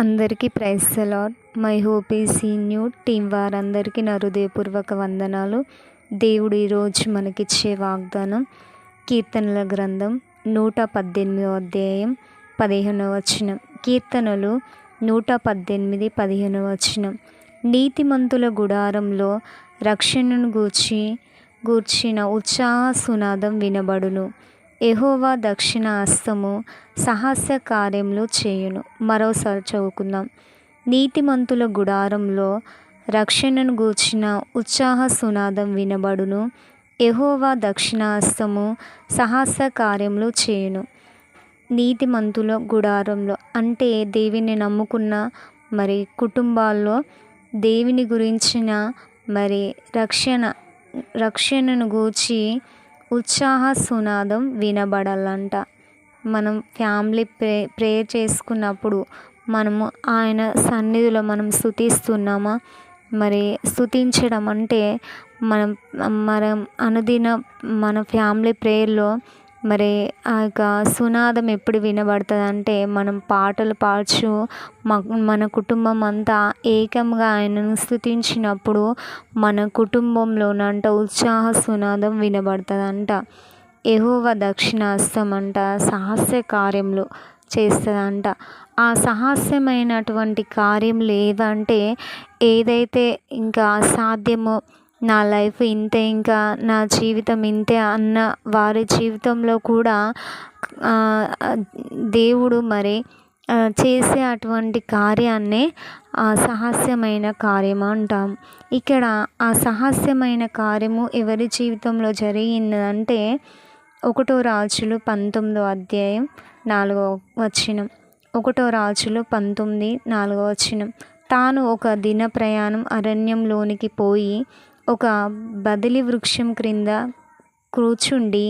అందరికీ praise lord my హోపీ సీన్యూ న్యూ టీం వారందరికీ నా హృదయపూర్వక వందనాలు. దేవుడు ఈరోజు మనకిచ్చే వాగ్దానం కీర్తనల గ్రంథం నూట పద్దెనిమిదవ అధ్యాయం పదిహేనవ వచనం. కీర్తనలు నూట పద్దెనిమిది పదిహేనవ వచనం. నీతిమంతుల గుడారంలో రక్షణను గూర్చి గూర్చిన ఉత్సాహ సునాదం వినబడును. ఎహోవా దక్షిణ హస్తము సాహస కార్యములు చేయును. మరోసారి చదువుకుందాం. నీతిమంతుల గుడారంలో రక్షణను గూర్చిన ఉత్సాహ సునాదం వినబడును. ఎహోవా దక్షిణాస్తము హస్తము కార్యములు చేయును. నీతిమంతుల గుడారంలో అంటే దేవిని నమ్ముకున్న మరి కుటుంబాల్లో దేవుని గురించిన మరి రక్షణ రక్షణను గూర్చి ఉత్సాహ సునాదం వినబడాలంట. మనం ఫ్యామిలీ ప్రే ప్రేయర్ చేసుకున్నప్పుడు మనము ఆయన సన్నిధిలో మనం స్థుతిస్తున్నామా మరి స్థుతించడం అంటే మనం మనం అనుదిన మన ఫ్యామిలీ ప్రేయర్లో మరి ఆ యొక్క సునాదం ఎప్పుడు వినబడుతుంది అంటే మనం పాటలు పాడుచు మన కుటుంబం అంతా ఏకంగా ఆయనను స్థుతించినప్పుడు మన కుటుంబంలోనంట ఉత్సాహ సునాదం వినబడుతుందంట. ఎహోవ దక్షిణాస్తం అంట సాహస్య కార్యములు చేస్తుందంట. ఆ సాహస్యమైనటువంటి కార్యం లేదంటే ఏదైతే ఇంకా అసాధ్యమో నా లైఫ్ ఇంతే ఇంకా నా జీవితం ఇంతే అన్న వారి జీవితంలో కూడా దేవుడు మరి చేసే అటువంటి కార్యాన్నే సాహస్యమైన కార్యం అంటాం. ఇక్కడ ఆ సాహస్యమైన కార్యము ఎవరి జీవితంలో జరిగిందంటే ఒకటో రాజులు పంతొమ్మిదో అధ్యాయం నాలుగో వచనం. ఒకటో రాజులు పంతొమ్మిది నాలుగో వచనం. తాను ఒక దిన ప్రయాణం అరణ్యంలోనికి పోయి ఒక బదిలి వృక్షం క్రింద కూర్చుండి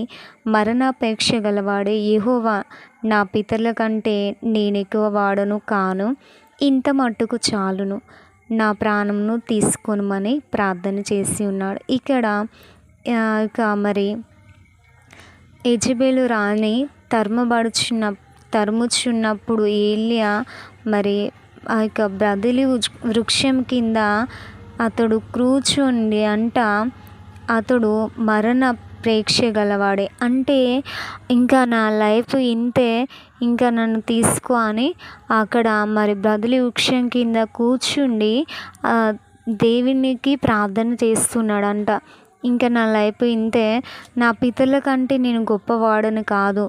మరణాపేక్ష గలవాడే యెహోవా నా పితరుల కంటే నేను ఎక్కువ వాడను కాను ఇంత మట్టుకు చాలును. నా ప్రాణంను తీసుకొనమని ప్రార్థన చేసి ఉన్నాడు. ఇక్కడ ఇక మరి యజబేలు రాణి తరుమబడుచున్న తరుముచున్నప్పుడు ఏలియా మరి ఆ యొక్క బ్రదిలి వృక్షం కింద అతడు కూర్చుండి అంట అతడు మరణ ప్రేక్ష గలవాడే అంటే ఇంకా నా లైఫ్ ఇంతే ఇంకా నన్ను తీసుకో అని అక్కడ మరి బ్రదిలి వృక్షం కింద కూర్చుండి దేవునికి ప్రార్థన చేస్తున్నాడంట. ఇంకా నా లైఫ్ ఇంతే నా పితల కంటే నేను గొప్పవాడని కాదు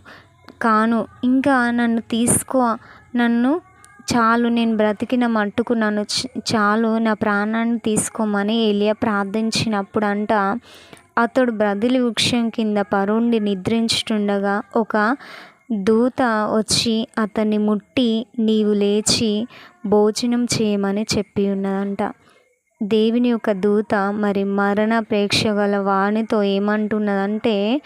కాను ఇంకా నన్ను తీసుకో నన్ను చాలు నేను బ్రతికిన మట్టుకు నన్ను చాలు నా ప్రాణాన్ని తీసుకోమని ఏలియా ప్రార్థించినప్పుడు అంట అతడు బ్రదిలి వృక్షం కింద పరుండి నిద్రించుండగా ఒక దూత వచ్చి అతన్ని ముట్టి నీవు లేచి భోజనం చేయమని చెప్పి ఉన్నదంట. దేవుని యొక్క దూత మరి మరణ ప్రేక్ష గల వాణితో ఏమంటున్నదంటే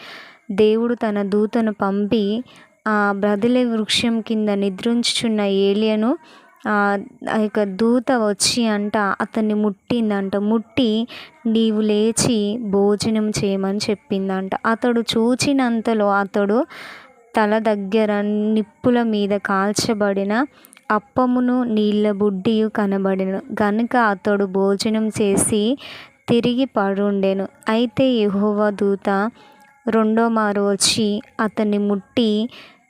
దేవుడు తన దూతను పంపి ఆ బ్రదిలే వృక్షం కింద నిద్రించుచున్న ఏలియను ఆ యొక్క దూత వచ్చి అంట అతన్ని ముట్టిందంట. ముట్టి నీవు లేచి భోజనం చేయమని చెప్పిందంట. అతడు చూచినంతలో అతడు తల దగ్గర నిప్పుల మీద కాల్చబడిన అప్పమును నీళ్ళ బుడ్డియు కనబడిన. గనుక అతడు భోజనం చేసి తిరిగి పడుండెను. అయితే యహోవ దూత రెండో మారు వచ్చి అతన్ని ముట్టి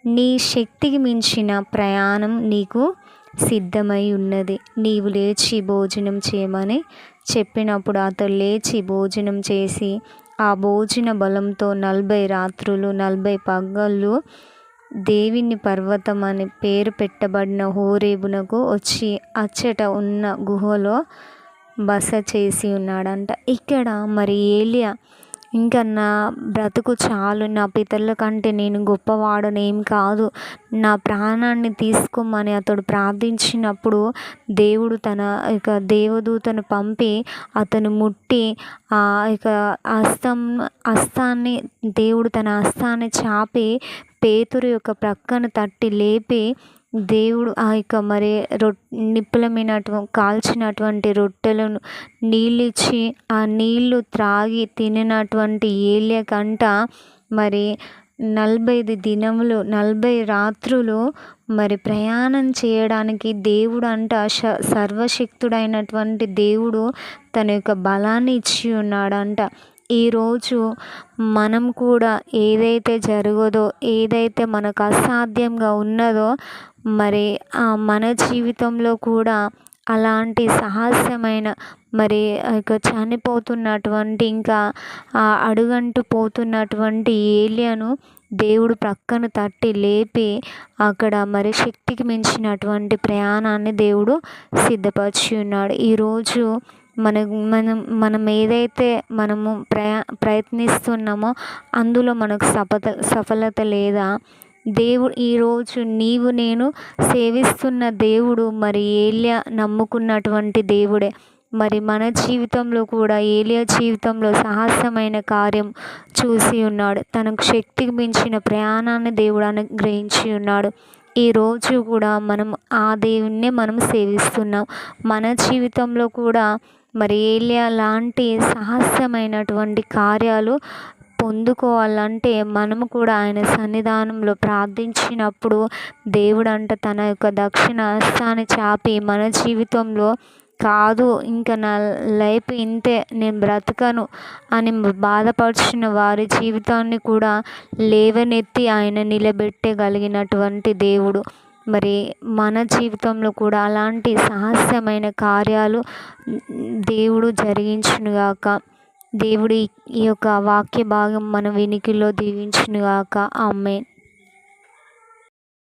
నీ శక్తికి మించిన ప్రయాణం నీకు సిద్ధమై ఉన్నది. నీవు లేచి భోజనం చేయమని చెప్పినప్పుడు అతడు లేచి భోజనం చేసి ఆ భోజన బలంతో నలభై రాత్రులు నలభై పగళ్ళు దేవిని పర్వతం అని పేరు పెట్టబడిన హోరేబునకు వచ్చి అచ్చట ఉన్న గుహలో బస చేసి ఉన్నాడంట. ఇక్కడ మరి ఏలియా ఇంకా నా బ్రతుకు చాలు నా పితరుల కంటే నేను గొప్పవాడనేం కాదు. నా ప్రాణాన్ని తీసుకోమని అతడు ప్రార్థించినప్పుడు దేవుడు తన ఇక దేవదూతను పంపి అతను ముట్టి ఆ ఇక హస్తం హస్తాన్ని దేవుడు తన హస్తాన్ని చాపి పేతురు యొక్క ప్రక్కను తట్టి లేపి దేవుడు ఆ యొక్క మరి రొ నిప్పులమైనటు కాల్చినటువంటి రొట్టెలను నీళ్ళు ఇచ్చి ఆ నీళ్ళు త్రాగి తినినటువంటి ఏలియా కంట మరి నలభై ఐదు దినములు నలభై రాత్రులు మరి ప్రయాణం చేయడానికి దేవుడు అంట శ సర్వశక్తుడైనటువంటి దేవుడు తన యొక్క బలాన్ని ఇచ్చి ఉన్నాడంట. ఈరోజు మనం కూడా ఏదైతే జరగదో ఏదైతే మనకు అసాధ్యంగా ఉన్నదో మరి మన జీవితంలో కూడా అలాంటి సాహసమైన మరి ఇక చనిపోతున్నటువంటి ఇంకా అడుగంటు పోతున్నటువంటి ఏలియను దేవుడు ప్రక్కన తట్టి లేపి అక్కడ మరి శక్తికి మించినటువంటి ప్రయాణాన్ని దేవుడు సిద్ధపరిచి ఉన్నాడు. ఈరోజు మన మనం మనం ఏదైతే మనము ప్రయా ప్రయత్నిస్తున్నామో అందులో మనకు సఫత సఫలత లేదా. దేవుడు ఈరోజు నీవు నేను సేవిస్తున్న దేవుడు మరి ఏలియా నమ్ముకున్నటువంటి దేవుడే. మరి మన జీవితంలో కూడా ఏలియా జీవితంలో సాహసమైన కార్యం చూసి ఉన్నాడు. తనకు శక్తికి మించిన ప్రయాణాన్ని దేవుడు అనుగ్రహించి ఉన్నాడు. ఈరోజు కూడా మనం ఆ దేవుణ్ణే మనం సేవిస్తున్నాం. మన జీవితంలో కూడా మరి ఏలియా లాంటి సాహసమైనటువంటి కార్యాలు పొందుకోవాలంటే మనము కూడా ఆయన సన్నిధానంలో ప్రార్థించినప్పుడు దేవుడు అంట తన యొక్క దక్షిణ హస్తాన్ని చాపి మన జీవితంలో కాదు ఇంకా నా లైఫ్ ఇంతే నేను బ్రతకను అని బాధపడుచున్న వారి జీవితాన్ని కూడా లేవనెత్తి ఆయన నిలబెట్టగలిగినటువంటి దేవుడు. మరి మన జీవితంలో కూడా అలాంటి సాహస్యమైన కార్యాలు దేవుడు జరిగించునుగాక. దేవుడి ఈ యొక్క వాక్య భాగం మన వినికిలో దీవించునుగాక. ఆమెన్.